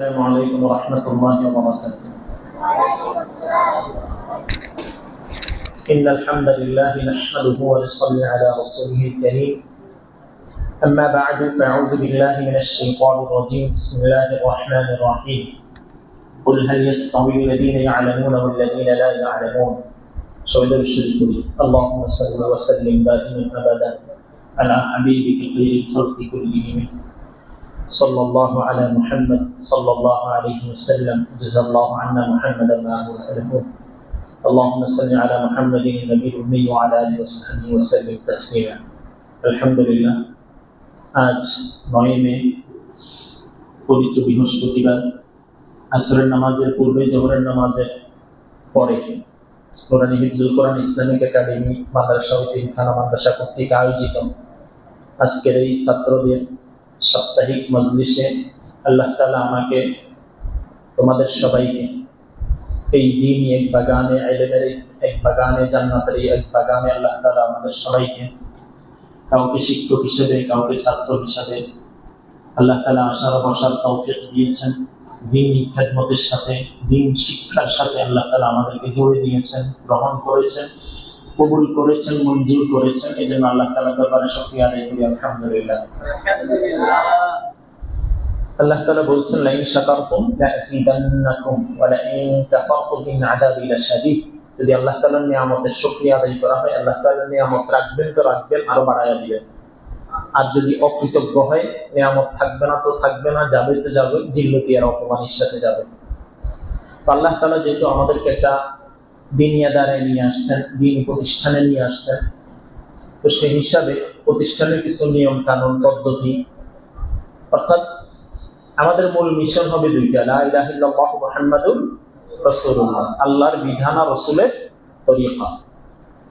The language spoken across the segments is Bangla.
السلام عليكم ورحمة الله وبركاته. إن الحمد لله نحمده ونصلي على رسوله الكريم. أما بعد فأعوذ بالله من الشيطان الرجيم. بسم الله الرحمن الرحيم. قل هل يستوي الذين يعلمون والذين لا يعلمون؟ شهد الشرك اللهم صل وسلم دائما أبدا على حبيبك خير الخلق كلهم. صلى الله على محمد صلى الله عليه وسلم جزا الله عنا محمدا ما هو أهله اللهم صل على محمد النبي الأمي وعلى آله وصحبه وسلم تسليما الحمد لله আজ নয় মে পবিত্র বৃহস্পতিবার আসরের নামাজের পূর্বে জোহরের নামাজের পরে কোরআন হিফজুল কোরআন ইসলামিক একাডেমি মাদ্রাসা ও তিনখানা মাদ্রাসা কর্তৃক আয়োজিত আজকের এই ছাত্রদের সাপ্তাহিক মজলিসে আল্লাহ তালা আমাকে, তোমাদের সবাইকে এই দিনই এক বাগানে আইলেমের এক বাগানে, জান্নাতের এক বাগানে আল্লাহ তালা আমাদের সবাইকে কাউকে শিক্ষক হিসেবে, কাউকে ছাত্র হিসাবে আল্লাহ তালা আসার বসার তৌফিক দিয়েছেন। দিন খেদমতের সাথে, দিন শিক্ষার সাথে আল্লাহ তালা আমাদেরকে জুড়ে দিয়েছেন, গ্রহণ করেছেন। কবুল করেছেন, মঞ্জুর করেছেন এই জন্য আল্লাহ তালা দরবারে সক্রিয় আদায় করি, আলহামদুলিল্লাহ। আল্লাহ তাআলা বলছেন, লাইন শাকারতুম লাযিদান্নাকুম ওয়া লাইন কাফারতুম ইন আযাবি লাশাদীদ। যদি আল্লাহ তাআলার নিয়ামতের শুকরিয়া আদায় করা হয়, আল্লাহ তাআলার নিয়ামত রাখবেন তো রাখবেন, আরও বাড়ায়া দিবেন। আর যদি অকৃতজ্ঞ হয়, নিয়ামত থাকবে না তো থাকবে না, যাবে তো যাবে, জিল্লতি আর অপমানের সাথে যাবে। তো আল্লাহ তাআলা যেহেতু আমাদেরকে একটা দিনিয়া দ্বারায় নিয়ে আসছেন দিন প্রতিষ্ঠানে নিয়ে আসছেন তো সেই হিসাবে প্রতিষ্ঠানের কিছু নিয়ম কানুন, পদ্ধতি। অর্থাৎ আমাদের মূল মিশন হবে আল্লাহর বিধান আর রাসূলের তরিকা।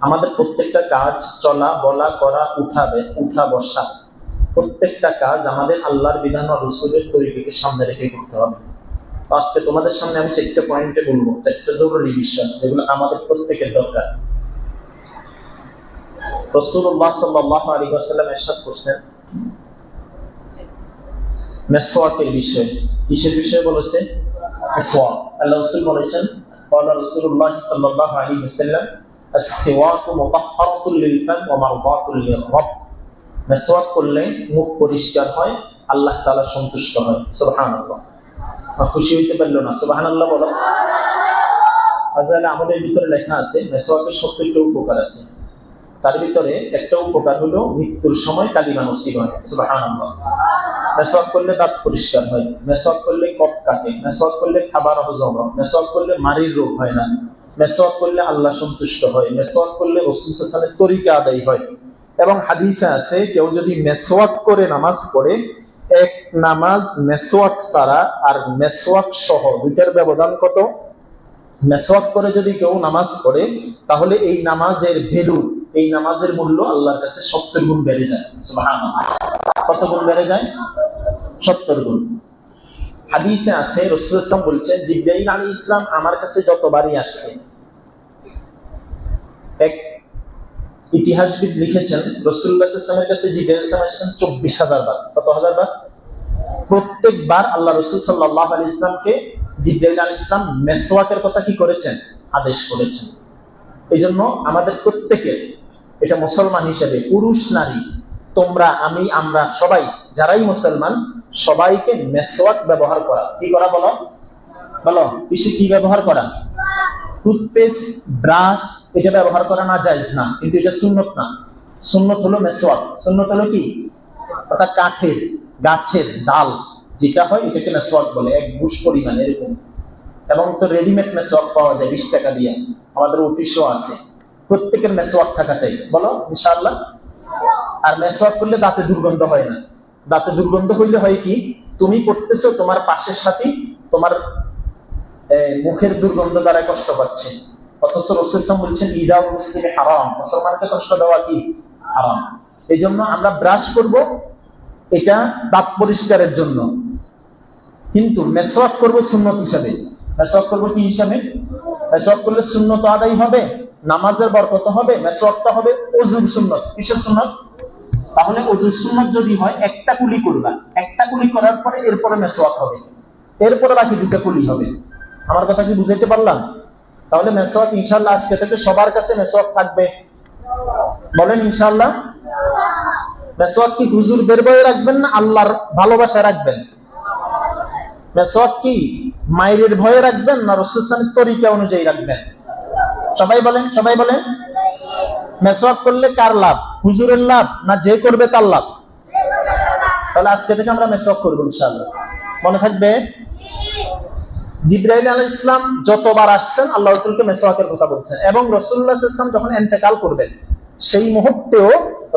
আমাদের প্রত্যেকটা কাজ চলা, বলা, করা, উঠাবে, উঠা, বসা, প্রত্যেকটা কাজ আমাদের আল্লাহর বিধান আর রাসূলের তরিকাকে সামনে রেখে করতে হবে। আজকে তোমাদের সামনে আমি চারটে পয়েন্টে বলবো চারটে জরুরি বিষয় যেগুলো আমাদের প্রত্যেকের দরকার রাসূলুল্লাহ সাল্লাল্লাহু আলাইহি ওয়াসাল্লাম ইরশাদ করছেন মেসওয়াকের বিষয়ে কিসের বিষয়ে বলেছে মেসওয়াক আল্লাহ রসুল বলেছেন قال رسول الله صلى الله عليه وسلم السواك مطهرة للفم ومرضاة للرب মেসওয়াক করলে মুখ পরিষ্কার হয় আল্লাহ তাআলা সন্তুষ্ট হয় সুবহানাল্লাহ খুশি হইতে পারল না, সুবহানাল্লাহ বলো। আজালে আমাদের ভিতরে লেখা আছে মেসওয়াকের সত্তরটা উপকার আছে। তার ভিতরে একটা উপকার হলো মৃত্যুর সময় কালিমা নসিব হয়, সুবহানাল্লাহ। মেসওয়াক করলে দাঁত পরিষ্কার হয় মেসওয়াক করলে কপ কাটে মেসওয়াক করলে খাবার হজম হয় মেসওয়াক করলে মারির রোগ হয় না মেসওয়াক করলে আল্লাহ সন্তুষ্ট হয় মেসওয়াক করলে রসুল সাল্লামের তরিকা আদায় হয়। এবং হাদিসে আছে, কেউ যদি মেসওয়াক করে নামাজ পড়ে এক নামাজ মেসওয়াক ছাড়া আর মেসওয়াক সহ দুইটার ব্যবধান কত? মেসওয়াক করে যদি কেউ নামাজ পড়ে, তাহলে এই নামাজের ভ্যালু, এই নামাজের মূল্য আল্লাহর কাছে সত্তর গুণ বেড়ে যায়। কত গুণ বেড়ে যায়? সত্তর গুণ। হাদিসে আছে, রসুল ইসলাম বলছেন, জিব্রাইল আলী ইসলাম আমার কাছে যতবারই আসছে, এক ইতিহাসবিদ লিখেছেন ইসলামের কাছে ইসলাম আসছেন চব্বিশ হাজার বার, কত হাজার বার? প্রত্যেকবার আল্লাহ রসুল সাল্লাহ আলী ইসলামকে জিব্রাইল ইসলাম মেসওয়াকের কথা কি করেছেন? আদেশ করেছেন। এই জন্য আমাদের প্রত্যেকের, এটা মুসলমান হিসেবে, পুরুষ, নারী, তোমরা, আমি, আমরা, সবাই, যারাই মুসলমান, সবাইকে মেসওয়াক ব্যবহার করা। কি করা বলো? বলো পিসে কি ব্যবহার করা? টুথপেস্ট ব্রাশ এটা ব্যবহার করা না যায়জ না, কিন্তু এটা সুন্নত না। সুন্নত হলো মেসওয়াক। সুন্নত হলো কি? অর্থাৎ কাঠের, গাছের ডাল, যেটা হয় এটাকে মেসওয়াক বলে, এক বুশ পরিমাণ এরকম। এবং তো রেডিমেড মেসওয়াক পাওয়া যায় বিশ টাকা দিয়ে। আমাদের অফিসও আছে। প্রত্যেকের মেসওয়াক থাকা চাই। বলো, ইনশাআল্লাহ? আর মেসওয়াক করলে দাঁতে দুর্গন্ধ হয় না। দাঁতে দুর্গন্ধ হইলে হয় কি? তুমি করতেছো তোমার পাশের সাথে, তোমার মুখের দুর্গন্ধ দ্বারা কষ্ট পাচ্ছে। অথচ রসুলাম বলছেন, ইদা মুসলিমে হারাম। মুসলমানকে কষ্ট দেওয়া কি? হারাম। এই জন্য আমরা ব্রাশ করব এটা দাঁত পরিষ্কারের জন্য। কিন্তু মেসওয়াক করব সুন্নত হিসাবে। মেসওয়াক করব কি হিসাবে? মেসওয়াক করলে সুন্নত আদায় হবে, নামাজের বরকত হবে, মেসওয়াকটা হবে অজুর সুন্নত। কিসের সুন্নত? তাহলে অজুর সুন্নত যদি হয়, একটা কুলি করবা। একটা কুলি করার পরে এরপরে মেসওয়াক হবে। এরপরে বাকি দুটা কুলি হবে। আমার কথা কি বুঝাইতে পারলাম? তাহলে মেসওয়াক ইনশাল্লাহ আজকে থেকে সবার কাছে মেসওয়াক থাকবে। বলেন ইনশাল্লাহ মেসওয়াক কি হুজুরদের বয়ে রাখবেন না আল্লাহর ভালোবাসায় রাখবেন? মেসওয়াক কি মায়ের ভয়ে রাখবেন না তরিকা অনুযায়ী রাখবেন? সবাই বলেন সবাই বলেন। মেসওয়াক করলে কার লাভ? হুজুরের লাভ না যে করবে তার লাভ? তাহলে আজকে থেকে আমরা মেসওয়াক করব ইনশাআল্লাহ। মনে থাকবে জিব্রাইল আলাইহিস ইসলাম যতবার আসছেন, আল্লাহ রসুলকে মেসওয়াকের কথা বলছেন। এবং রসুল্লাহ ইসলাম যখন এন্তেকাল করবেন, সেই মুহূর্তেও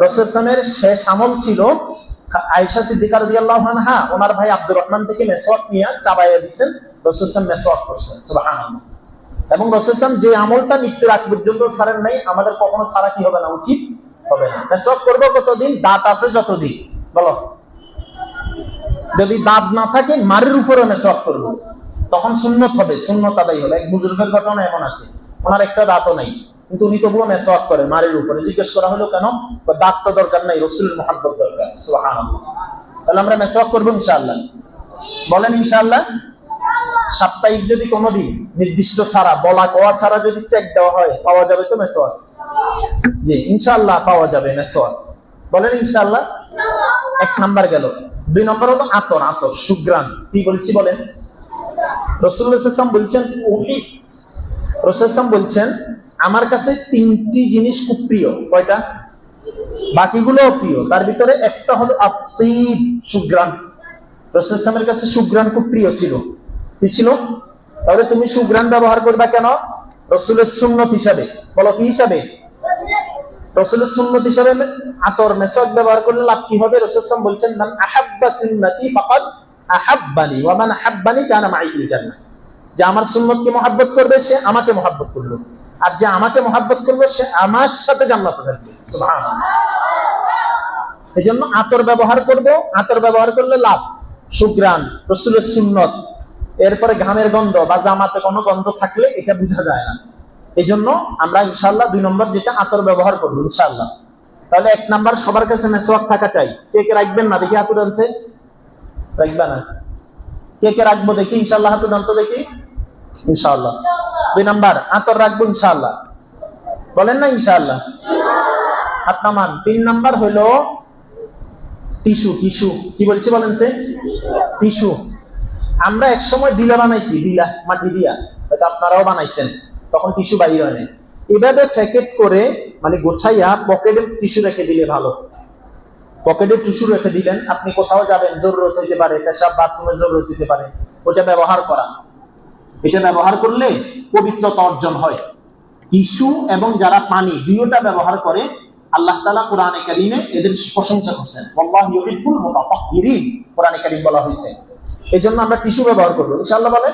রসুল ইসলামের শেষ আমল ছিল আয়েশা সিদ্দিকা রাদিয়াল্লাহু ওনার ভাই আব্দুর রহমান থেকে মেসওয়াক নিয়ে চাবাইয়া দিয়েছেন রসুল ইসলাম মেসওয়াক করছেন, সুবহানাল্লাহ। এবং রসুল ইসলাম যে আমলটা মৃত্যুর আগ পর্যন্ত ছাড়েন নাই, আমাদের কখনো ছাড়া কি হবে না, উচিত হবে না। মেসওয়াক করব কতদিন? দাঁত আছে যতদিন। বলো। যদি দাঁত না থাকে, মারের উপরে মেসওয়াক করব। তখন সুন্নত হবে, সুন্নত আদায় হলো এক বুজুর্গের ঘটনা এমন আছে, ওনার একটা দাঁতও নাই, কিন্তু উনি তবুও মেসওয়াক করে মারের উপরে। জিজ্ঞেস করা হলো, কেন? দাঁত তো দরকার নাই, রসুলের মহাব্বত দরকার। তাহলে আমরা মেসওয়াক করব ইনশাআল্লাহ। বলেন ইনশাআল্লাহ, সাপ্তাহিক যদি কোনোদিন নির্দিষ্ট ছাড়া বলা কোয়া ছাড়া যদি চেক দেওয়া হয়, পাওয়া যাবে তো মেসওয়াক? জি, ইনশাআল্লাহ পাওয়া যাবে মেসওয়াক। বলেন ইনশাআল্লাহ, এক নাম্বার গেল। দুই নম্বর হলো আতর আতর সুগ্রান কি বলছি বলেন? রসুল্লাহাম বলছেন ওহি রসুলাম বলছেন, আমার কাছে তিনটি জিনিস খুব প্রিয়। কয়টা? বাকিগুলো প্রিয়। তার ভিতরে একটা হলো আত্মীব সুগ্রান রসুলামের কাছে সুগ্রান খুব প্রিয় ছিল। কি ছিল? তাহলে তুমি সুগ্রান ব্যবহার করবা কেন? রসুলের সুন্নত হিসাবে। বলো, কি হিসাবে? রসুলের সুন্নত হিসাবে আতর মেসক ব্যবহার করলে লাভ কি হবে? রসুলাম বলছেন, মান আহাব্বা সুন্নতি ফাকাদ আহাব্বানি ওয়া মান আহাব্বানি কানা মাই ফিল জান্নাহ। যে আমার সুন্নতকে মহাব্বত করবে, সে আমাকে মহাব্বত করল। আর যে আমাকে মহাব্বত করবে, সে আমার সাথে জান্নাতে থাকবে। এই জন্য আতর ব্যবহার করব। আতর ব্যবহার করলে লাভ? সুগ্রান রসুলের সুন্নত। এরপরে ঘামের গন্ধ বা জামাতে কোনো গন্ধ থাকলে এটা বোঝা যায় না। এই জন্য আমরা ইনশাল্লাহ দুই নম্বর যেটা আতর ব্যবহার করব ইনশাল্লাহ তাহলে এক নাম্বার সবার কাছে মেসওয়াক থাকা চাই। কে কে রাখবেন না? দেখি হাতুর আনছে। রাখবে না। কে কে রাখব দেখি? ইনশাল্লাহ হাতুর আনতো দেখি? ইনশাল্লাহ দুই নাম্বার, আতর রাখব ইনশাল্লাহ বলেন না ইনশাল্লাহ হাত নামান। তিন নাম্বার টিস্যু টিস্যু। কি বলছি বলেন সে? টিস্যু। আমরা এক সময় ডিলা বানাইছি, ডিলা, মাটি দিয়া। হয়তো আপনারাও বানাইছেন। তখন টিস্যু বাইর এভাবে প্যাকেট করে মানে গোছাইয়া পকেটে টিস্যু রেখে দিলে ভালো। পকেটে টিস্যু রেখে দিলেন, আপনি কোথাও যাবেন, জরুরত হইতে পারে, পেশাব বাথরুমের জরুরত হইতে পারে ওটা ব্যবহার করা। এটা ব্যবহার করলে পবিত্রতা অর্জন হয়। টিস্যু এবং যারা পানি, দুইটা ব্যবহার করে, আল্লাহ তালা কোরআনে কারিমে এদের প্রশংসা করছেন। কোরআনে কারিম বলা হয়েছে এই জন্য আমরা টিস্যু ব্যবহার করব। ইনশাআল্লাহ বলে?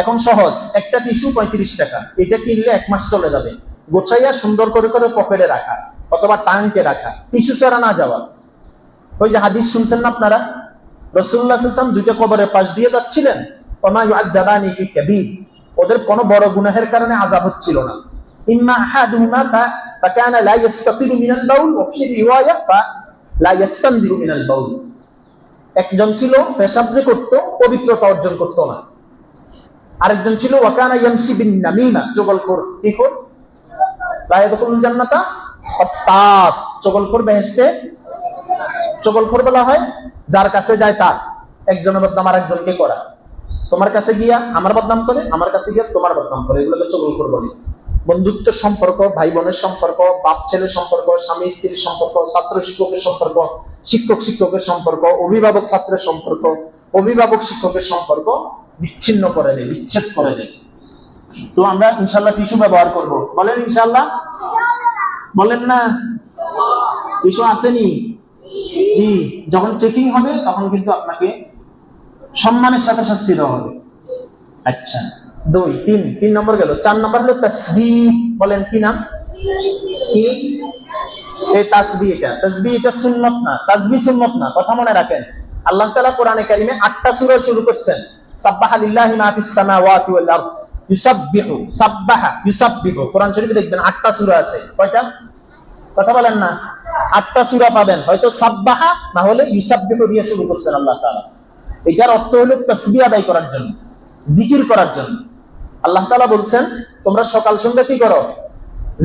এখন সহজ। একটা টিস্যু পঁয়ত্রিশ টাকা। এটা কিনলে এক মাস চলে যাবে। গোছাইয়া সুন্দর করে করে পকেটে রাখা। অথবা টাঙ্কে রাখা টিস্যু ছাড়া না যাওয়া। ওই যে হাদিস শুনছেন না আপনারা? রসুল্লাহ দুইটা কবরের পাশ দিয়ে যাচ্ছিলেন। ওদের বড় কারণে আযাব হচ্ছিল না। একজন ছিল, পেশাব যে করতো, পবিত্রতা অর্জন করতো না। আরেকজন ছিল ওয়াকানা ইয়ামশি বিন নামিমা চগলখোর কি খোর? জান্নাতা? অর্থাৎ চগলখোর বেহেশতে, চগলখোর বলা হয়, যার কাছে যায় তার। একজনের বদনাম আরেকজনকে করা। তোমার কাছে গিয়া আমার বদনাম করে, আমার কাছে গিয়া তোমার বদনাম করে। এগুলোকে চগলখোর বলে। বন্ধুত্বের সম্পর্ক ভাই বোনের সম্পর্ক বাপ ছেলের সম্পর্ক, স্বামী, স্ত্রীর সম্পর্ক, ছাত্র শিক্ষকের সম্পর্ক, শিক্ষক শিক্ষকের সম্পর্ক, অভিভাবক ছাত্রের সম্পর্ক, অভিভাবক শিক্ষকের সম্পর্ক বিচ্ছিন্ন করে দেয়, বিচ্ছেদ করে দেয়। তো আমরা ইনশাল্লাহ টিস্যু ব্যবহার করব। বলেন ইনশাল্লাহ বলেন না টিস্যু আসেনি। জি, যখন চেকিং হবে, তখন কিন্তু আপনাকে সম্মানের সাথে শাস্তি দেওয়া হবে। আচ্ছা দুই, তিন তিন নম্বর গেল। চার নম্বর হলো তসবি বলেন, কি নাম? কি? এই তাসবি এটা। তাসবি এটা সুন্নত না। তাসবি সুন্নত না। কথা মনে রাখেন। আল্লাহ কোরআনে কারিমে আটটা সূরা শুরু করছেন। সাব্বাহা লিল্লাহি মা ফিস সামাওয়াতি ওয়াল আরদ। সাব্বাহা কোরআন শরীফে দেখবেন আটটা আছে। কয়টা? কথা বলেন না। আটটা পাবেন। হয়তো সাব্বাহা, না হলে দিয়ে শুরু করছেন আল্লাহ তাআলা। এটার অর্থ হলো তসবি আদায় করার জন্য, জিকির করার জন্য। আল্লাহ তাআলা বলছেন, তোমরা সকাল সন্ধ্যা কি করো?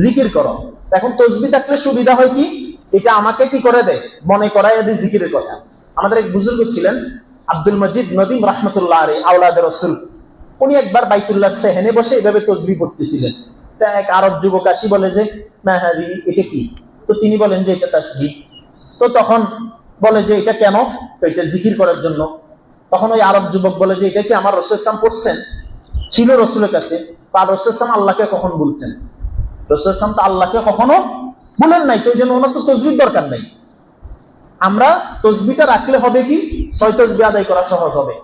জিকির করো। এখন তসবি থাকলে সুবিধা হয় কি? এটা আমাকে কি করে দেয়? মনে করায় দেয় জিকিরের কথা। আমাদের এক বুজুর্গ ছিলেন আব্দুল মজিদ নদীম রহমতুল্লাহ আলী রসুল। উনি একবার বাইতুল্লাহ সেহেনে বসে এভাবে তসবি পড়তেছিলেন। তা এক আরব যুবক আসি বলে যে মেহাদি এটা কি? তো তিনি বলেন যে, এটা তাসবি। তো তখন বলে যে, এটা কেন? তো এটা জিকির করার জন্য। তখন ওই আরব যুবক বলে যে, এটা কি আমার রসুল ইসলাম পড়ছেন? ছিল রসুলের কাছে। তার রসুল ইসলাম আল্লাহকে কখন বলছেন? রসুল ইসলাম তো আল্লাহকে কখনো বলেন নাই। তো এই জন্য ওনার তো তসবির দরকার নাই। আমরা তসবিটা রাখলে হবে কি? ছয় তসবি আদায় করা সহজ হবে।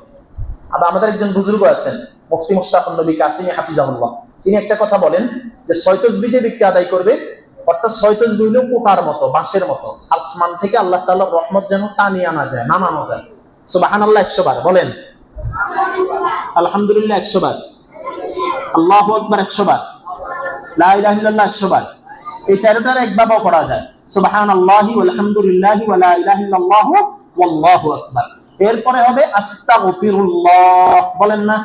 আবার আমাদের একজন বুজুর্গ আছেন। মুফতি মুস্তাফুল নবী কাসিমি হাফিজাহুল্লাহ। তিনি একটা কথা বলেন যে ছয় তসবি যে ব্যক্তি আদায় করবে, অর্থাৎ ছয় তসবি হলো পোকার মতো, বাঁশের মতো। আসমান থেকে আল্লাহ তাআলার রহমত যেন টানিয়ে আনা যায়, নামানো যায়। সুবহানাল্লাহ একশো বার বলেন। আলহামদুলিল্লাহ একশো বার আল্লাহ আকবার একশো বার লা ইলাহা ইল্লাল্লাহ একশো বার এই চারোটার একভাবেও করা যায়। সুবহান আল্লাহি আলহামদুলিল্লাহ ইল্লাল্লাহ, ওয়াল্লাহু আকবার। এরপরে হবে আস্তাগফিরুল্লাহ। বলেন না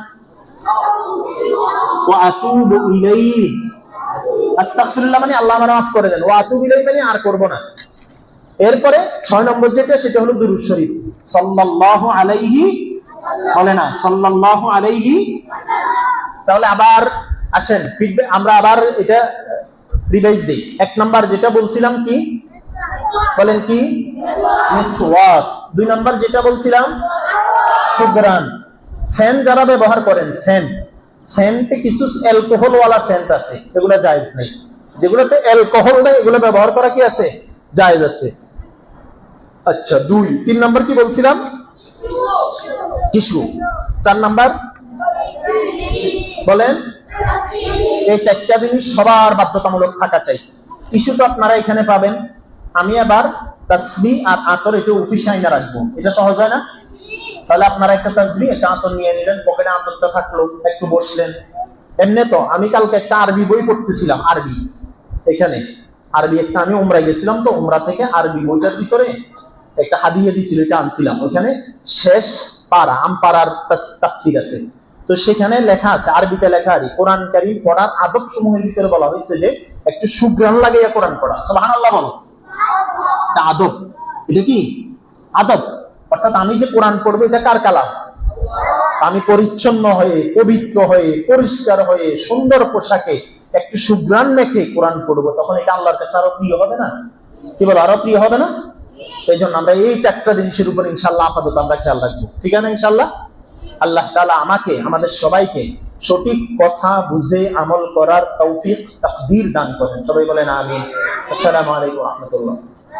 মানে মাফ করে দেন। মানে আর করব না। এরপরে ছয় নম্বর যেটা, সেটা হলো শরীফ। আলাইহি বলে না আলাইহি। তাহলে আবার আসেন ফিডব্যাক আমরা আবার এটা রিভাইজ এক নাম্বার যেটা বলছিলাম কি? বলেন কি? দুই নাম্বার যেটা বলছিলাম? সেন্ট যারা ব্যবহার করেন সেন্ট সেন্টে কিছু অ্যালকোহল ওয়ালা সেন্ট আছে, এগুলো জায়েজ নেই। যেগুলোতে অ্যালকোহল নেই, এগুলো ব্যবহার করা কি আছে? জায়েজ আছে। আচ্ছা দুই। তিন নাম্বার কি বলছিলাম? টিস্যু। চার নাম্বার? বলেন। এই চারটা জিনিস সবার বাধ্যতামূলক থাকা চাই। টিস্যু তো আপনারা এখানে পাবেন। আমি আবার তাসবি আর আতর এটা অফিস আইনা রাখব। এটা সহজ হয় না? তাহলে আপনারা একটা তাসবি একটা আতর নিয়ে নিলেন, পকেটে আতরটা থাকল, একটু বসলেন। এমনি তো আমি কালকে একটা আরবি বই পড়তেছিলাম, আরবি। এখানে আরবি একটা আমি উমরা গেছিলাম তো, উমরা থেকে আরবি বইটার ভিতরে একটা হাদিয়া দিছিল, এটা আনছিলাম। ওখানে শেষ পারা আমপাড়ার তাফসির আছে। তো সেখানে লেখা আছে, আরবিতে লেখা আছে, কোরআন কারীম পড়ার আদব সমূহের ভিতরে বলা হয়েছে যে, একটু সুগ্রাণ লাগাইয়া কোরআন পড়া। সুবহানাল্লাহ বলো। এটা আদব। এটা কি? আদব। অর্থাৎ আমি যে কোরআন পড়ব, এটা কার কালাম আমি পরিচ্ছন্ন হয়ে, পবিত্র হয়ে, পরিষ্কার হয়ে, সুন্দর পোশাকে, একটু সুগ্রাণ রেখে কোরআন পড়ব, তখন এটা আল্লাহর কাছে আরও প্রিয় হবে না? কি বলো, আরও প্রিয় হবে না? এই জন্য আমরা এই চারটা জিনিসের উপর ইনশাল্লাহ আপাতত আমরা খেয়াল রাখব। ঠিক আছে ইনশাল্লাহ আল্লাহ তাআলা আমাকে, আমাদের সবাইকে সঠিক কথা বুঝে আমল করার তৌফিক, তাকদীর দান করেন। সবাই বলেন আমিন। আসসালামু আলাইকুম রহমতুল্লাহ।